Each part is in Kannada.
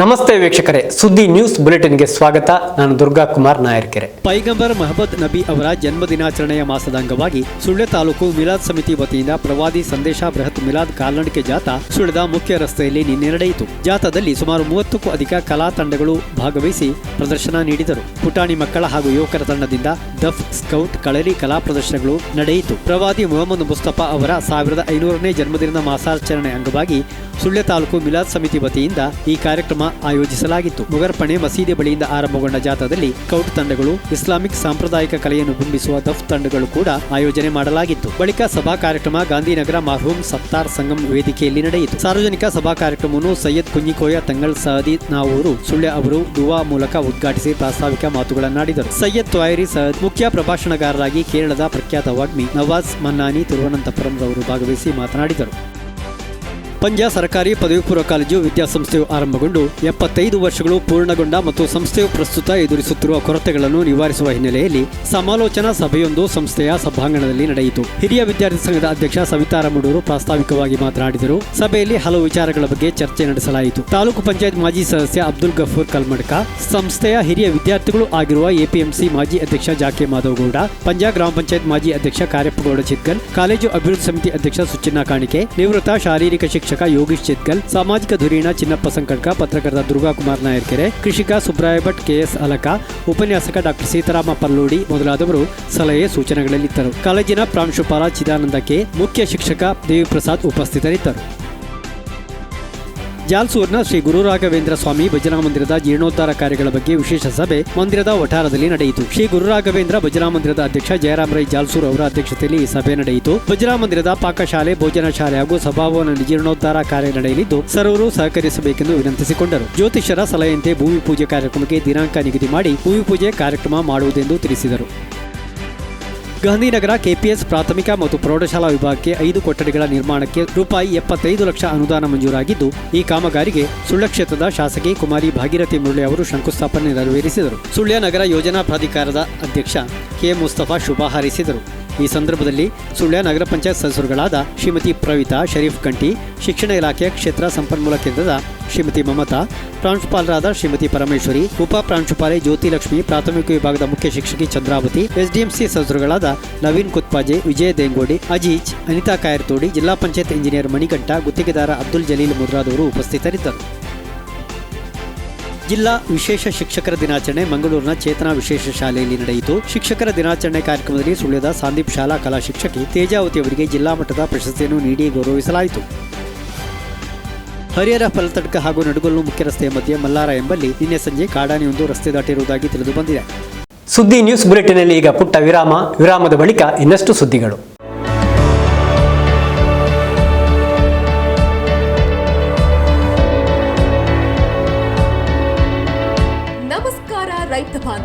ನಮಸ್ತೆ ವೀಕ್ಷಕರೇ, ಸುದ್ದಿ ನ್ಯೂಸ್ ಬುಲೆಟಿನ್ಗೆ ಸ್ವಾಗತ. ನಾನು ದುರ್ಗಾ ಕುಮಾರ್ ನಾಯರ್ಕೆರೆ. ಪೈಗಂಬರ್ ಮಹಮ್ಮದ್ ನಬಿ ಅವರ ಜನ್ಮ ದಿನಾಚರಣೆಯ ಮಾಸದ ಅಂಗವಾಗಿ ಸುಳ್ಯ ತಾಲೂಕು ಮಿಲಾದ್ ಸಮಿತಿ ವತಿಯಿಂದ ಪ್ರವಾದಿ ಸಂದೇಶ ಬೃಹತ್ ಮಿಲಾದ್ ಕಾಲ್ನಡಿಕೆ ಜಾಥಾ ಸುಳ್ಯದ ಮುಖ್ಯ ರಸ್ತೆಯಲ್ಲಿ ನಿನ್ನೆ ನಡೆಯಿತು. ಜಾಥಾದಲ್ಲಿ ಸುಮಾರು ಮೂವತ್ತಕ್ಕೂ ಅಧಿಕ ಕಲಾ ತಂಡಗಳು ಭಾಗವಹಿಸಿ ಪ್ರದರ್ಶನ ನೀಡಿದರು. ಪುಟಾಣಿ ಮಕ್ಕಳ ಹಾಗೂ ಯುವಕರ ತಂಡದಿಂದ ದಫ್, ಸ್ಕೌಟ್ ಕಳರಿ ಕಲಾ ಪ್ರದರ್ಶನಗಳು ನಡೆಯಿತು. ಪ್ರವಾದಿ ಮೊಹಮ್ಮದ್ ಮುಸ್ತಫಾ ಅವರ ಸಾವಿರದ ಐನೂರನೇ ಜನ್ಮದಿನದ ಮಾಸಾಚರಣೆ ಅಂಗವಾಗಿ ಸುಳ್ಯ ತಾಲೂಕು ಮಿಲಾದ್ ಸಮಿತಿ ವತಿಯಿಂದ ಈ ಕಾರ್ಯಕ್ರಮ ಆಯೋಜಿಸಲಾಗಿತ್ತು. ಮುಗರ್ಪಣೆ ಮಸೀದಿ ಬಳಿಯಿಂದ ಆರಂಭಗೊಂಡ ಜಾಥಾದಲ್ಲಿ ಕೌಟ್ ತಂಡಗಳು, ಇಸ್ಲಾಮಿಕ್ ಸಾಂಪ್ರದಾಯಿಕ ಕಲೆಯನ್ನು ಬಿಂಬಿಸುವ ದಫ್ ತಂಡಗಳು ಕೂಡ ಆಯೋಜನೆ ಮಾಡಲಾಗಿತ್ತು. ಬಳಿಕ ಸಭಾ ಕಾರ್ಯಕ್ರಮ ಗಾಂಧಿನಗರ ಮರ್ಹೂಮ್ ಸತ್ತಾರ್ ಸಂಗಮ್ ವೇದಿಕೆಯಲ್ಲಿ ನಡೆಯಿತು. ಸಾರ್ವಜನಿಕ ಸಭಾ ಕಾರ್ಯಕ್ರಮವನ್ನು ಸೈಯದ್ ಕುಂಜಿಕೋಯ ತಂಗಳ್ ಸಹದಿ ನಾವೂರು, ಸುಳ್ಯ ಅವರು ದುವಾ ಮೂಲಕ ಉದ್ಘಾಟಿಸಿ ಪ್ರಾಸ್ತಾವಿಕ ಮಾತುಗಳನ್ನಾಡಿದರು. ಸೈಯದ್ ತ್ವಾಯರಿ ಸಹದ್ ಮುಖ್ಯ ಪ್ರಭಾಷಣಗಾರರಾಗಿ ಕೇರಳದ ಪ್ರಖ್ಯಾತ ವಾಗ್ಮಿ ನವಾಜ್ ಮನ್ನಾನಿ ತಿರುವನಂತಪುರಂರವರು ಭಾಗವಹಿಸಿ ಮಾತನಾಡಿದರು. ಪಂಜಾ ಸರ್ಕಾರಿ ಪದವಿ ಪೂರ್ವ ಕಾಲೇಜು ವಿದ್ಯಾಸಂಸ್ಥೆಯು ಆರಂಭಗೊಂಡು ಎಪ್ಪತ್ತೈದು ವರ್ಷಗಳು ಪೂರ್ಣಗೊಂಡ ಮತ್ತು ಸಂಸ್ಥೆಯು ಪ್ರಸ್ತುತ ಎದುರಿಸುತ್ತಿರುವ ಕೊರತೆಗಳನ್ನು ನಿವಾರಿಸುವ ಹಿನ್ನೆಲೆಯಲ್ಲಿ ಸಮಾಲೋಚನಾ ಸಭೆಯೊಂದು ಸಂಸ್ಥೆಯ ಸಭಾಂಗಣದಲ್ಲಿ ನಡೆಯಿತು. ಹಿರಿಯ ವಿದ್ಯಾರ್ಥಿ ಸಂಘದ ಅಧ್ಯಕ್ಷ ಸವಿತಾ ರಮಡೂರು ಪ್ರಾಸ್ತಾವಿಕವಾಗಿ ಮಾತನಾಡಿದರು. ಸಭೆಯಲ್ಲಿ ಹಲವು ವಿಚಾರಗಳ ಬಗ್ಗೆ ಚರ್ಚೆ ನಡೆಸಲಾಯಿತು. ತಾಲೂಕು ಪಂಚಾಯತ್ ಮಾಜಿ ಸದಸ್ಯ ಅಬ್ದುಲ್ ಗಫೂರ್ ಕಲ್ಮಡ್ಕ, ಸಂಸ್ಥೆಯ ಹಿರಿಯ ವಿದ್ಯಾರ್ಥಿಗಳು ಆಗಿರುವ ಎಪಿಎಂಸಿ ಮಾಜಿ ಅಧ್ಯಕ್ಷ ಜಾಕೆ ಮಾಧವಗೌಡ, ಪಂಜಾ ಗ್ರಾಮ ಪಂಚಾಯತ್ ಮಾಜಿ ಅಧ್ಯಕ್ಷ ಕಾರ್ಯಪ್ಪಗೌಡ ಚಿತ್ಕಲ್, ಕಾಲೇಜು ಅಭಿವೃದ್ಧಿ ಸಮಿತಿ ಅಧ್ಯಕ್ಷ ಸುಚಿನ್ನ ಕಾಣಿಕೆ, ನಿವೃತ್ತ ಶಾರೀರಿಕ ಶಿಕ್ಷಕ ಯೋಗೀಶ್ ಚಿತ್ಕಲ್, ಸಾಮಾಜಿಕ ಧುರೀಣ ಚಿನ್ನಪ್ಪ ಸಂಕಡ್ಕ, ಪತ್ರಕರ್ತ ದುರ್ಗಾಕುಮಾರ್ ನಾಯರ್ಕೆರೆ, ಕೃಷಿಕ ಸುಬ್ರಾಯ ಭಟ್ ಕೆಎಸ್ ಅಲಕ, ಉಪನ್ಯಾಸಕ ಡಾಕ್ಟರ್ ಸೀತಾರಾಮ ಪಲ್ಲೋಡಿ ಮೊದಲಾದವರು ಸಲಹೆ ಸೂಚನೆಗಳಲ್ಲಿದ್ದರು. ಕಾಲೇಜಿನ ಪ್ರಾಂಶುಪಾಲ ಚಿದಾನಂದ ಕೆ, ಮುಖ್ಯ ಶಿಕ್ಷಕ ದೇವಿಪ್ರಸಾದ್ ಉಪಸ್ಥಿತರಿದ್ದರು. ಜಾಲ್ಸೂರ್ನ ಶ್ರೀ ಗುರು ರಾಘವೇಂದ್ರ ಸ್ವಾಮಿ ಭಜನಾ ಮಂದಿರದ ಜೀರ್ಣೋದ್ಧಾರ ಕಾರ್ಯಗಳ ಬಗ್ಗೆ ವಿಶೇಷ ಸಭೆ ಮಂದಿರದ ವಠಾರದಲ್ಲಿ ನಡೆಯಿತು. ಶ್ರೀ ಗುರು ರಾಘವೇಂದ್ರ ಭಜನಾ ಮಂದಿರದ ಅಧ್ಯಕ್ಷ ಜಯರಾಮ್ ರೈ ಜಾಲ್ಸೂರ್ ಅವರ ಅಧ್ಯಕ್ಷತೆಯಲ್ಲಿ ಈ ಸಭೆ ನಡೆಯಿತು. ಭಜನಾ ಮಂದಿರದ ಪಾಕಶಾಲೆ, ಭೋಜನ ಶಾಲೆ ಹಾಗೂ ಸಭಾಭವನ ಜೀರ್ಣೋದ್ಧಾರ ಕಾರ್ಯ ನಡೆಯಲಿದ್ದು, ಸರ್ವರು ಸಹಕರಿಸಬೇಕೆಂದು ವಿನಂತಿಸಿಕೊಂಡರು. ಜ್ಯೋತಿಷರ ಸಲಹೆಯಂತೆ ಭೂಮಿ ಪೂಜೆ ಕಾರ್ಯಕ್ರಮಕ್ಕೆ ದಿನಾಂಕ ನಿಗದಿ ಮಾಡಿ ಭೂಮಿ ಪೂಜೆ ಕಾರ್ಯಕ್ರಮ ಮಾಡುವುದೆಂದು ತಿಳಿಸಿದರು. ಗಾಂಧಿನಗರ ಕೆಪಿಎಸ್ ಪ್ರಾಥಮಿಕ ಮತ್ತು ಪ್ರೌಢಶಾಲಾ ವಿಭಾಗಕ್ಕೆ ಐದು ಕೊಠಡಿಗಳ ನಿರ್ಮಾಣಕ್ಕೆ ರೂಪಾಯಿ ಎಪ್ಪತ್ತೈದು ಲಕ್ಷ ಅನುದಾನ ಮಂಜೂರಾಗಿದ್ದು, ಈ ಕಾಮಗಾರಿಗೆ ಸುಳ್ಯ ಕ್ಷೇತ್ರದ ಶಾಸಕಿ ಕುಮಾರಿ ಭಾಗೀರಥಿ ಮುರಳಿ ಅವರು ಶಂಕುಸ್ಥಾಪನೆ ನೆರವೇರಿಸಿದರು. ಸುಳ್ಯ ನಗರ ಯೋಜನಾ ಪ್ರಾಧಿಕಾರದ ಅಧ್ಯಕ್ಷ ಕೆ. ಮುಸ್ತಫಾ ಶುಭ ಹಾರೈಸಿದರು. ಈ ಸಂದರ್ಭದಲ್ಲಿ ಸುಳ್ಯ ನಗರ ಪಂಚಾಯತ್ ಸದಸ್ಯರುಗಳಾದ ಶ್ರೀಮತಿ ಪ್ರವಿತಾ, ಶರೀಫ್ ಕಂಟಿ, ಶಿಕ್ಷಣ ಇಲಾಖೆಯ ಕ್ಷೇತ್ರ ಸಂಪನ್ಮೂಲ ಕೇಂದ್ರದ ಶ್ರೀಮತಿ ಮಮತಾ, ಪ್ರಾಂಶುಪಾಲರಾದ ಶ್ರೀಮತಿ ಪರಮೇಶ್ವರಿ, ಉಪ ಪ್ರಾಂಶುಪಾಲೆ ಜ್ಯೋತಿ ಲಕ್ಷ್ಮಿ ಪ್ರಾಥಮಿಕ ವಿಭಾಗದ ಮುಖ್ಯ ಶಿಕ್ಷಕಿ ಚಂದ್ರಾವತಿ ಎಸ್ಡಿಎಂಸಿ ಸದಸ್ಯರುಗಳಾದ ನವೀನ್ ಕುತ್ಪಾಜೆ, ವಿಜಯ ದೇಂಗೋಡಿ, ಅಜೀಜ್, ಅನಿತಾ ಕಾಯರ್ತೋಡಿ, ಜಿಲ್ಲಾ ಪಂಚಾಯತ್ ಇಂಜಿನಿಯರ್ ಮಣಿಕಂಠ, ಗುತ್ತಿಗೆದಾರ ಅಬ್ದುಲ್ ಜಲೀಲ್ ಮುದ್ರಾದವರು ಉಪಸ್ಥಿತರಿದ್ದರು. ಜಿಲ್ಲಾ ವಿಶೇಷ ಶಿಕ್ಷಕರ ದಿನಾಚರಣೆ ಮಂಗಳೂರಿನ ಚೇತನ ವಿಶೇಷ ಶಾಲೆಯಲ್ಲಿ ನಡೆಯಿತು. ಶಿಕ್ಷಕರ ದಿನಾಚರಣೆ ಕಾರ್ಯಕ್ರಮದಲ್ಲಿ ಸುಳ್ಯದ ಸಂದೀಪ್ ಶಾಲಾ ಕಲಾ ಶಿಕ್ಷಕಿ ತೇಜಾವತಿ ಅವರಿಗೆ ಜಿಲ್ಲಾ ಮಟ್ಟದ ಪ್ರಶಸ್ತಿಯನ್ನು ನೀಡಿ ಗೌರವಿಸಲಾಯಿತು. ಹರಿಹರ ಫಲತಡ್ಕ ಹಾಗೂ ನಡುಗಲ್ಲು ಮುಖ್ಯ ರಸ್ತೆಯ ಮಧ್ಯೆ ಮಲ್ಲಾರ ಎಂಬಲ್ಲಿ ನಿನ್ನೆ ಸಂಜೆ ಕಾಡಾನೆಯೊಂದು ರಸ್ತೆ ದಾಟಿರುವುದಾಗಿ ತಿಳಿದು ಬಂದಿದೆ. ಸುದ್ದಿ ನ್ಯೂಸ್ ಬುಲೆಟಿನಲ್ಲಿ ಈಗ ಪುಟ್ಟ ವಿರಾಮ ವಿರಾಮದ ಬಳಿಕ ಇನ್ನಷ್ಟು ಸುದ್ದಿಗಳು.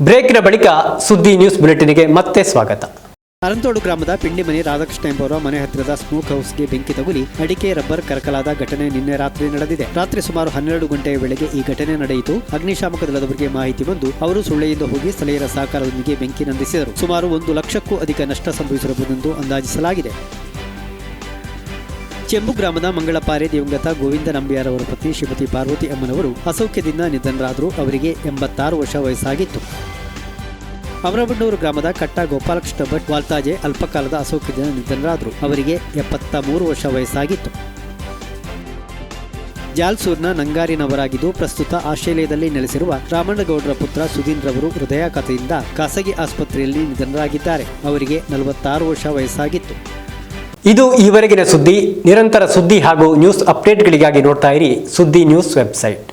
ಬ್ರೇಕ್ನ ಬಳಿಕ ಸುದ್ದಿ ನ್ಯೂಸ್ ಬುಲೆಟಿನ್ಗೆ ಮತ್ತೆ ಸ್ವಾಗತ. ಅರಂತೋಡು ಗ್ರಾಮದ ಪಿಂಡಿಮನೆ ರಾಧಾಕೃಷ್ಣ ಎಂಬುವರ ಮನೆ ಹತ್ತಿರದ ಸ್ಮೋಕ್ ಹೌಸ್ಗೆ ಬೆಂಕಿ ತಗುಲಿ ಅಡಿಕೆ ರಬ್ಬರ್ ಕರಕಲಾದ ಘಟನೆ ನಿನ್ನೆ ರಾತ್ರಿ ನಡೆದಿದೆ. ರಾತ್ರಿ ಸುಮಾರು ಹನ್ನೆರಡು ಗಂಟೆಯ ವೇಳೆಗೆ ಈ ಘಟನೆ ನಡೆಯಿತು. ಅಗ್ನಿಶಾಮಕ ದಳದವರಿಗೆ ಮಾಹಿತಿ ಬಂದು ಅವರು ಸುಳ್ಳೆಯಿಂದ ಹೋಗಿ ಸ್ಥಳೀಯರ ಸಹಕಾರದೊಂದಿಗೆ ಬೆಂಕಿ ನಂದಿಸಿದರು. ಸುಮಾರು ಒಂದು ಲಕ್ಷಕ್ಕೂ ಅಧಿಕ ನಷ್ಟ ಸಂಭವಿಸಿರಬಹುದೆಂದು ಅಂದಾಜಿಸಲಾಗಿದೆ. ಚೆಂಬು ಗ್ರಾಮದ ಮಂಗಳಪಾರೆ ದಿವಂಗತ ಗೋವಿಂದ ನಂಬಿಯಾರ್ ಅವರ ಪತ್ನಿ ಶ್ರೀಮತಿ ಪಾರ್ವತಿ ಅಮ್ಮನವರು ಅಸೌಖ್ಯದಿಂದ ನಿಧನರಾದರು. ಅವರಿಗೆ ಎಂಬತ್ತಾರು ವರ್ಷ ವಯಸ್ಸಾಗಿತ್ತು. ಅಮರಬಣ್ಣೂರು ಗ್ರಾಮದ ಕಟ್ಟ ಗೋಪಾಲಕೃಷ್ಣ ಭಟ್ ವಾಲ್ತಾಜೆ ಅಲ್ಪಕಾಲದ ಅಸೌಖ್ಯದಿಂದ ನಿಧನರಾದರು ಅವರಿಗೆ ಎಪ್ಪತ್ತ ಮೂರು ವರ್ಷ ವಯಸ್ಸಾಗಿತ್ತು. ಜಾಲ್ಸೂರ್ನ ನಂಗಾರಿನವರಾಗಿದ್ದು ಪ್ರಸ್ತುತ ಆಸ್ಟ್ರೇಲಿಯಾದಲ್ಲಿ ನೆಲೆಸಿರುವ ರಾಮಣ್ಣಗೌಡರ ಪುತ್ರ ಸುಧೀಂದ್ರ ಅವರು ಹೃದಯಾಘಾತದಿಂದ ಖಾಸಗಿ ಆಸ್ಪತ್ರೆಯಲ್ಲಿ ನಿಧನರಾಗಿದ್ದಾರೆ. ಅವರಿಗೆ ನಲವತ್ತಾರು ವರ್ಷ ವಯಸ್ಸಾಗಿತ್ತು. ಇದು ಈವರೆಗಿನ ಸುದ್ದಿ. ನಿರಂತರ ಸುದ್ದಿ ಹಾಗೂ ನ್ಯೂಸ್ ಅಪ್ಡೇಟ್ಗಳಿಗಾಗಿ ನೋಡ್ತಾ ಇರಿ ಸುದ್ದಿ ನ್ಯೂಸ್ ವೆಬ್ಸೈಟ್.